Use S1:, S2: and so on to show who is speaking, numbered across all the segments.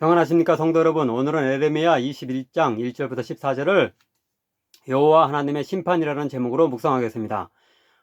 S1: 평안하십니까 성도 여러분 오늘은 에레미야 21장 1절부터 14절을 여호와 하나님의 심판이라는 제목으로 묵상하겠습니다.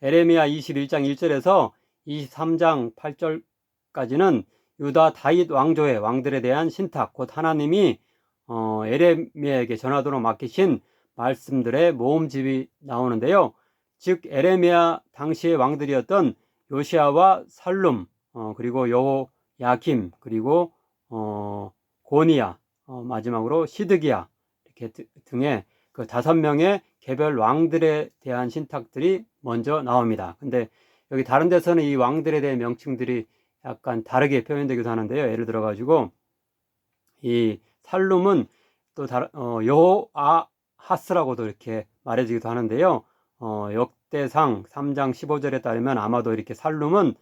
S1: 에레미야 21장 1절에서 23장 8절까지는 유다 다윗 왕조의 왕들에 대한 신탁 곧 하나님이 어, 에레미야에게 전하도록 맡기신 말씀들의 모음집이 나오는데요. 즉 에레미야 당시의 왕들이었던 요시아와 살룸 어, 그리고 여호야김 그리고 어, 고니야, 어, 마지막으로 시드기야 이렇게 드- 등의 그 다섯 명의 개별 왕들에 대한 신탁들이 먼저 나옵니다. 근데 여기 다른 데서는 이 왕들에 대한 명칭들이 약간 다르게 표현되기도 하는데요. 예를 들어 가지고 이 살룸은 또 다른 어, 여호아하스라고도 이렇게 말해지기도 하는데요. 어, 역대상 3장 15절에 따르면 아마도 이렇게 살룸은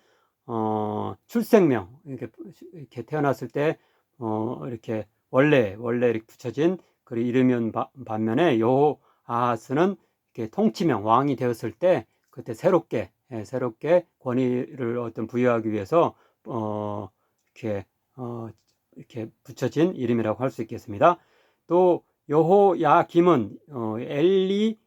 S1: 어, 출생명 이렇게, 이렇게 태어났을 때 어, 이렇게 원래 원래 이렇게 붙여진 그 이르면 바- 반면에 여호아하스는 이렇게 통치명 왕이 되었을 때 그때 새롭게 예, 새롭게 권위를 어떤 부여하기 위해서 어, 이렇게 어, 이렇게 붙여진 이름이라고 할 수 있겠습니다. 또 여호야김은 어, 엘리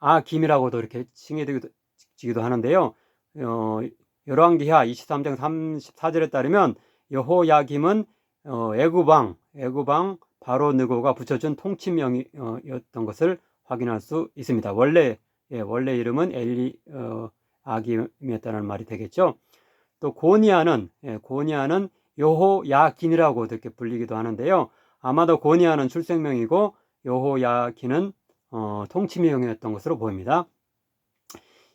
S1: 아김이라고도 이렇게 칭해지기도 하는데요. 어, 열왕기하 23장 34절에 따르면 여호야김은 어, 애굽왕 애굽왕 바로 느고가 붙여준 통치명이었던 것을 확인할 수 있습니다. 원래 예, 원래 이름은 엘리 어, 아김이었다는 말이 되겠죠. 또 고니아는 예, 고니아는 여호야긴이라고 이렇게 불리기도 하는데요. 아마도 고니아는 출생명이고 여호야긴은 어, 통치명이었던 것으로 보입니다.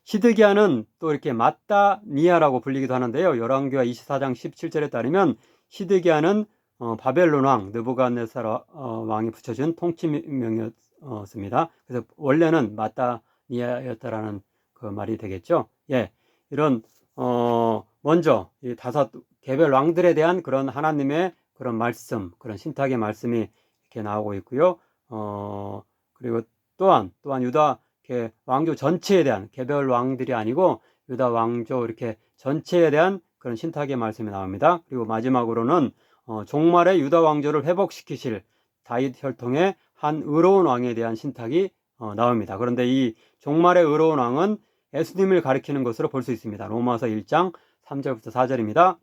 S1: 시드기야는 또 이렇게 마따니아라고 불리기도 하는데요. 열왕기와 24장 17절에 따르면 시드기야는 어, 바벨론 왕 느부갓네살 어, 왕이 붙여준 통치명이었습니다. 그래서 원래는 마따니아였다라는 그 말이 되겠죠. 예, 이런 어, 먼저 이 다섯 개별 왕들에 대한 그런 하나님의 그런 말씀, 그런 신탁의 말씀이 이렇게 나오고 있고요. 어, 그리고 또한 또한 유다 이렇게 왕조 전체에 대한 개별 왕들이 아니고 유다 왕조 이렇게 전체에 대한 그런 신탁의 말씀이 나옵니다. 그리고 마지막으로는 어, 종말의 유다 왕조를 회복시키실 다윗 혈통의 한 의로운 왕에 대한 신탁이 어, 나옵니다. 그런데 이 종말의 의로운 왕은 예수님을 가리키는 것으로 볼 수 있습니다. 로마서 1장 3절부터 4절입니다.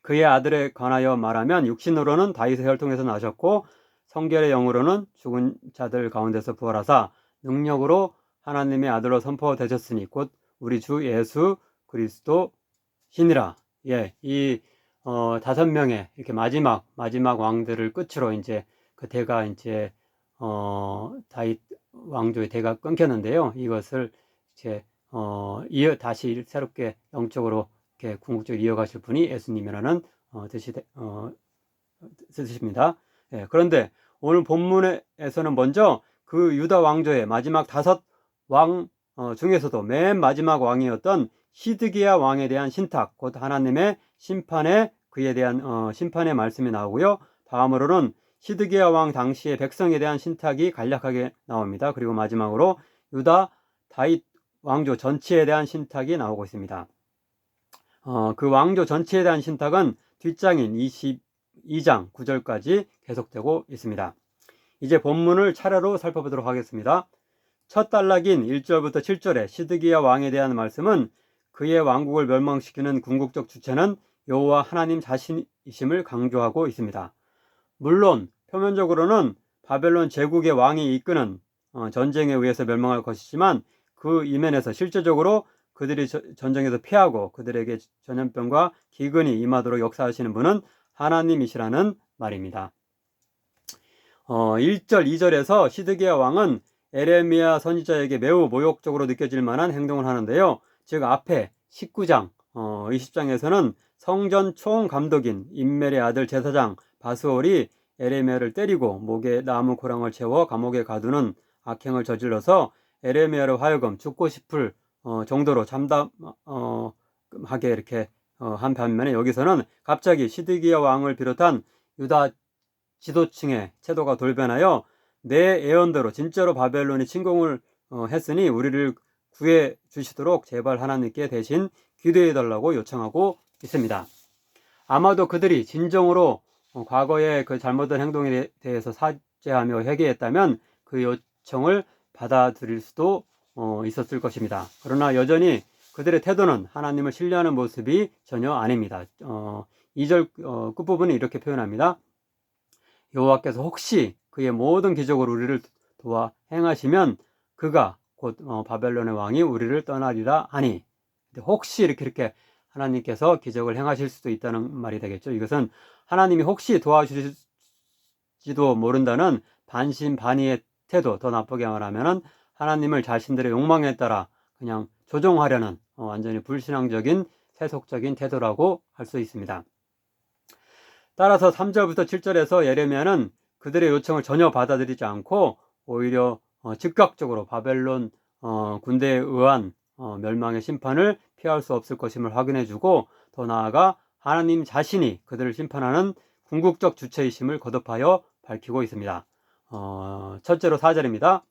S1: 그의 아들에 관하여 말하면 육신으로는 다윗의 혈통에서 나셨고 성결의 영으로는 죽은 자들 가운데서 부활하사 능력으로 하나님의 아들로 선포되셨으니 곧 우리 주 예수 그리스도 신이라. 예, 이 어, 다섯 명의 이렇게 마지막 마지막 왕들을 끝으로 이제 그 대가 이제 어, 다윗 왕조의 대가 끊겼는데요. 이것을 이제 어, 이어 다시 새롭게 영적으로 이렇게 궁극적으로 이어가실 분이 예수님이라는 어, 뜻이 되- 어, 뜻입니다. 예, 그런데 오늘 본문에서는 먼저 그 유다 왕조의 마지막 다섯 왕 어, 중에서도 맨 마지막 왕이었던 시드기야 왕에 대한 신탁, 곧 하나님의 심판에 그에 대한 어, 심판의 말씀이 나오고요. 다음으로는 시드기야 왕 당시의 백성에 대한 신탁이 간략하게 나옵니다. 그리고 마지막으로 유다 다윗 왕조 전체에 대한 신탁이 나오고 있습니다. 어, 그 왕조 전체에 대한 신탁은 뒷장인 22장 9절까지 계속되고 있습니다. 이제 본문을 차례로 살펴보도록 하겠습니다. 첫 단락인 1절부터 7절의 시드기야 왕에 대한 말씀은 그의 왕국을 멸망시키는 궁극적 주체는 여호와 하나님 자신이심을 강조하고 있습니다. 물론 표면적으로는 바벨론 제국의 왕이 이끄는 어, 전쟁에 의해서 멸망할 것이지만 그 이면에서 실제적으로 그들이 저- 전쟁에서 피하고 그들에게 전염병과 기근이 임하도록 역사하시는 분은 하나님이시라는 말입니다. 어, 1절, 2절에서 시드기야 왕은 에레미야 선지자에게 매우 모욕적으로 느껴질 만한 행동을 하는데요. 즉 앞에 19장, 어, 20장에서는 성전 총감독인 인멜의 아들 제사장 바스올이 에레미야를 때리고 목에 나무 고랑을 채워 감옥에 가두는 악행을 저질러서 에레미야로 하여금 죽고 싶을 어, 정도로 참담하게 이렇게 어, 한 반면에 여기서는 갑자기 시드기야 왕을 비롯한 유다 지도층의 태도가 돌변하여 내 예언대로 진짜로 바벨론이 침공을 어, 했으니 우리를 구해 주시도록 제발 하나님께 대신 기도해 달라고 요청하고 있습니다. 아마도 그들이 진정으로 어, 과거의 그 잘못된 행동에 대해서 사죄하며 회개했다면 그 요청을 받아들일 수도 어, 있었을 것입니다. 그러나 여전히 그들의 태도는 하나님을 신뢰하는 모습이 전혀 아닙니다. 어, 2절 어, 끝부분은 이렇게 표현합니다. 여호와께서 혹시 그의 모든 기적으로 우리를 도와 행하시면 그가 곧 어, 바벨론의 왕이 우리를 떠나리라 하니 혹시 이렇게 이렇게 하나님께서 기적을 행하실 수도 있다는 말이 되겠죠. 이것은 하나님이 혹시 도와주실지도 모른다는 반신반의의 태도, 더 나쁘게 말하면은 하나님을 자신들의 욕망에 따라 그냥 조종하려는 어, 완전히 불신앙적인 세속적인 태도라고 할 수 있습니다. 따라서 3절부터 7절에서 예레미야는 그들의 요청을 전혀 받아들이지 않고 오히려 어, 즉각적으로 바벨론 어, 군대에 의한 어, 멸망의 심판을 피할 수 없을 것임을 확인해주고 더 나아가 하나님 자신이 그들을 심판하는 궁극적 주체이심을 거듭하여 밝히고 있습니다. 어, 첫째로 4절입니다.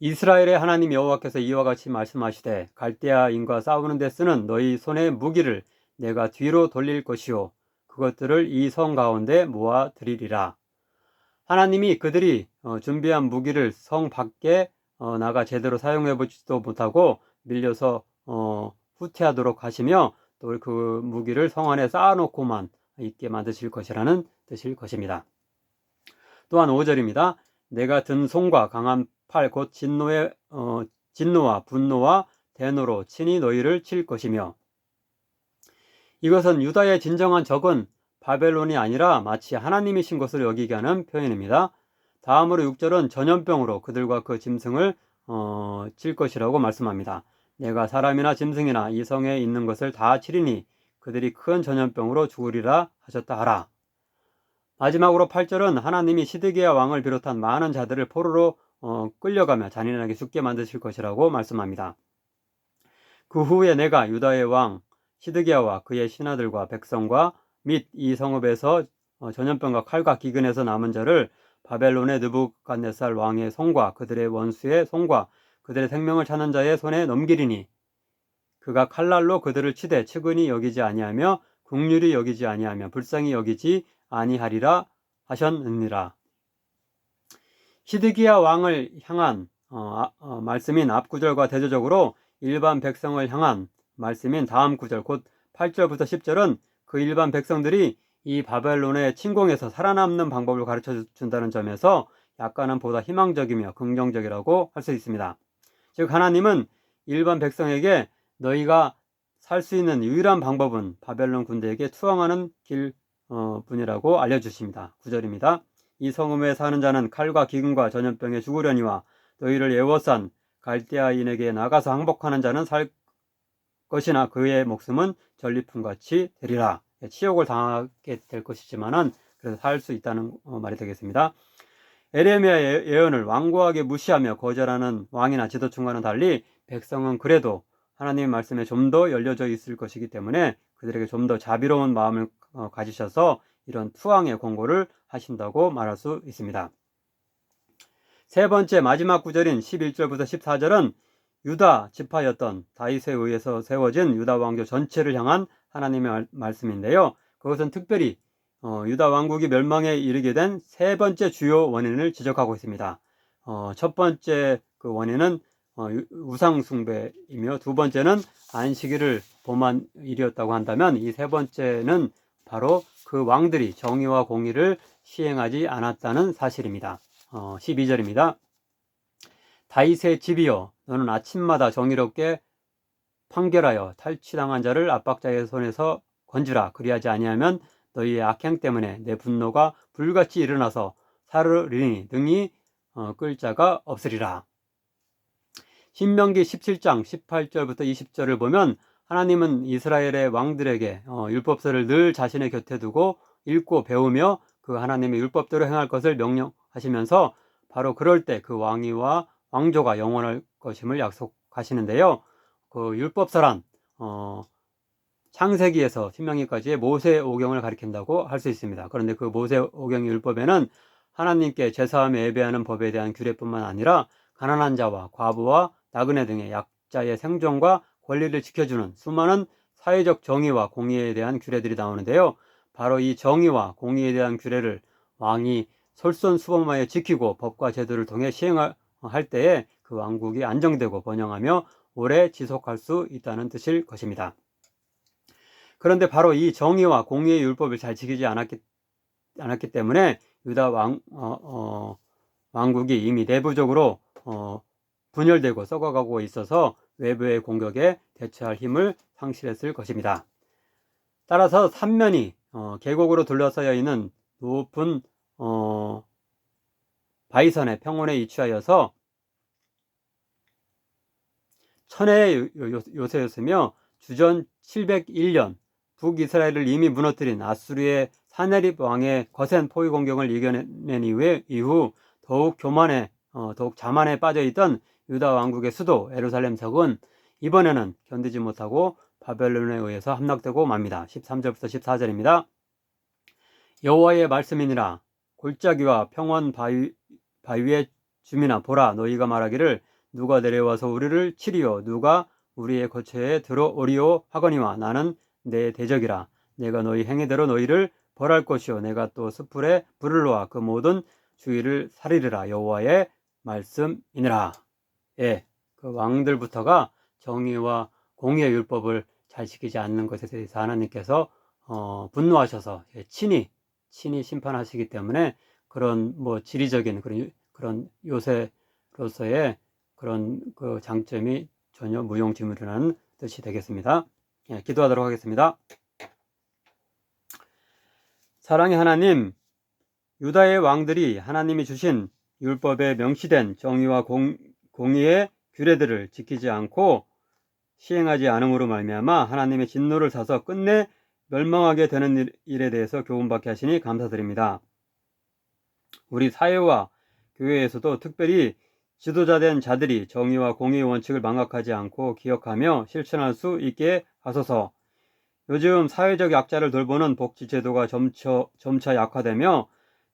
S1: 이스라엘의 하나님 여호와께서 이와 같이 말씀하시되 갈대아인과 싸우는 데 쓰는 너희 손의 무기를 내가 뒤로 돌릴 것이요 그것들을 이 성 가운데 모아 드리리라. 하나님이 그들이 어, 준비한 무기를 성 밖에 어, 나가 제대로 사용해 보지도 못하고 밀려서 어, 후퇴하도록 하시며 또 그 무기를 성 안에 쌓아놓고만 있게 만드실 것이라는 뜻일 것입니다. 또한 5절입니다. 내가 든 손과 강한 팔 곧 진노의 어, 진노와 분노와 대노로 친히 너희를 칠 것이며 이것은 유다의 진정한 적은 바벨론이 아니라 마치 하나님이신 것을 여기게 하는 표현입니다. 다음으로 6절은 전염병으로 그들과 그 짐승을 어, 칠 것이라고 말씀합니다. 내가 사람이나 짐승이나 이 성에 있는 것을 다 치리니 그들이 큰 전염병으로 죽으리라 하셨다 하라. 마지막으로 8절은 하나님이 시드기야 왕을 비롯한 많은 자들을 포로로 어, 끌려가며 잔인하게 죽게 만드실 것이라고 말씀합니다. 그 후에 내가 유다의 왕 시드기야와 그의 신하들과 백성과 및 이 성읍에서 어, 전염병과 칼과 기근에서 남은 자를 바벨론의 느부갓네살 왕의 손과 그들의 원수의 손과 그들의 생명을 찾는 자의 손에 넘기리니 그가 칼날로 그들을 치되 측은히 여기지 아니하며 국률이 여기지 아니하며 불쌍히 여기지 아니하리라 하셨느니라. 히드기야 왕을 향한 어, 아, 어, 말씀인 앞 구절과 대조적으로 일반 백성을 향한 말씀인 다음 구절 곧 8절부터 10절은 그 일반 백성들이 이 바벨론의 침공에서 살아남는 방법을 가르쳐 준다는 점에서 약간은 보다 희망적이며 긍정적이라고 할 수 있습니다. 즉 하나님은 일반 백성에게 너희가 살 수 있는 유일한 방법은 바벨론 군대에게 투항하는 길 어, 분이라고 알려주십니다. 9절입니다. 이 성읍에 사는 자는 칼과 기근과 전염병에 죽으려니와 너희를 애워싼 갈대아인에게 나가서 항복하는 자는 살 것이나 그의 목숨은 전리품같이 되리라. 예, 치욕을 당하게 될 것이지만은 그래서 살 수 있다는 어, 말이 되겠습니다. 에레미야의 예언을 완고하게 무시하며 거절하는 왕이나 지도층과는 달리 백성은 그래도 하나님의 말씀에 좀 더 열려져 있을 것이기 때문에 그들에게 좀 더 자비로운 마음을 어, 가지셔서 이런 투항의 권고를 하신다고 말할 수 있습니다. 세 번째 마지막 구절인 11절부터 14절은 유다 지파였던 다윗에 의해서 세워진 유다 왕조 전체를 향한 하나님의 말씀인데요. 그것은 특별히 어, 유다 왕국이 멸망에 이르게 된 세 번째 주요 원인을 지적하고 있습니다. 어, 첫 번째 그 원인은 어, 우상 숭배이며 두 번째는 안식일을 범한 일이었다고 한다면 이 세 번째는 바로 그 왕들이 정의와 공의를 시행하지 않았다는 사실입니다. 12절입니다. 다윗의 집이여 너는 아침마다 정의롭게 판결하여 탈취당한 자를 압박자의 손에서 건지라 그리하지 아니하면 너희의 악행 때문에 내 분노가 불같이 일어나서 사르리니 등이 어, 끌 자가 없으리라. 신명기 17장 18절부터 20절을 보면 하나님은 이스라엘의 왕들에게 어, 율법서를 늘 자신의 곁에 두고 읽고 배우며 그 하나님의 율법대로 행할 것을 명령하시면서 바로 그럴 때 그 왕위와 왕조가 영원할 것임을 약속하시는데요. 그 율법서란 어, 창세기에서 신명기까지의 모세 오경을 가리킨다고 할 수 있습니다. 그런데 그 모세 오경의 율법에는 하나님께 제사함에 예배하는 법에 대한 규례뿐만 아니라 가난한 자와 과부와 나그네 등의 약자의 생존과 권리를 지켜주는 수많은 사회적 정의와 공의에 대한 규례들이 나오는데요. 바로 이 정의와 공의에 대한 규례를 왕이 솔선수범하여 지키고 법과 제도를 통해 시행할 때에 그 왕국이 안정되고 번영하며 오래 지속할 수 있다는 뜻일 것입니다. 그런데 바로 이 정의와 공의의 율법을 잘 지키지 않았기, 않았기 때문에 유다 왕, 어, 어, 왕국이 이미 내부적으로 어, 분열되고 썩어가고 있어서 외부의 공격에 대처할 힘을 상실했을 것입니다. 따라서 삼면이 어, 계곡으로 둘러싸여 있는 높은 어, 바이선의 평원에 위치하여서 천혜의 요새였으며 주전 701년 북이스라엘을 이미 무너뜨린 아수르의 사네립 왕의 거센 포위 공격을 이겨낸 이후 더욱 교만에 어, 더욱 자만에 빠져 있던 유다 왕국의 수도 에루살렘 성은 이번에는 견디지 못하고 바벨론에 의해서 함락되고 맙니다. 13절부터 14절입니다. 여호와의 말씀이니라 골짜기와 평원 바위, 바위의 주민아 보라 너희가 말하기를 누가 내려와서 우리를 치리요? 누가 우리의 거처에 들어오리요? 하거니와 나는 내 대적이라. 내가 너희 행위대로 너희를 벌할 것이요. 내가 또 숯불에 불을 놓아 그 모든 주의를 살리리라. 여호와의 말씀이니라. 예, 그 왕들부터가 정의와 공의의 율법을 잘 지키지 않는 것에 대해서 하나님께서 어, 분노하셔서 예, 친히 친히 심판하시기 때문에 그런 뭐 지리적인 그런 그런 요새로서의 그런 그 장점이 전혀 무용지물이라는 뜻이 되겠습니다. 예, 기도하도록 하겠습니다. 사랑의 하나님, 유다의 왕들이 하나님이 주신 율법에 명시된 정의와 공, 공의의 규례들을 지키지 않고 시행하지 않음으로 말미암아 하나님의 진노를 사서 끝내 멸망하게 되는 일 에 대해서 교훈받게 하시니 감사드립니다. 우리 사회와 교회에서도 특별히 지도자된 자들이 정의와 공의의 원칙을 망각하지 않고 기억하며 실천할 수 있게 하소서. 요즘 사회적 약자를 돌보는 복지제도가 점차, 점차 약화되며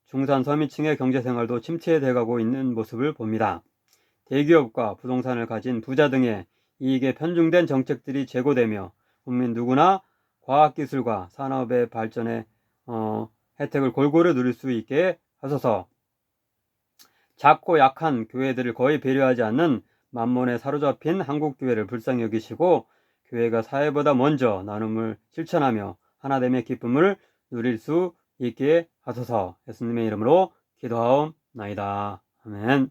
S1: 중산 서민층의 경제생활도 침체돼 가고 있는 모습을 봅니다. 대기업과 부동산을 가진 부자 등의 이익에 편중된 정책들이 제고되며 국민 누구나 과학기술과 산업의 발전에 어, 혜택을 골고루 누릴 수 있게 하소서. 작고 약한 교회들을 거의 배려하지 않는 만몬에 사로잡힌 한국교회를 불쌍히 여기시고 교회가 사회보다 먼저 나눔을 실천하며 하나됨의 기쁨을 누릴 수 있게 하소서 예수님의 이름으로 기도하옵나이다. 아멘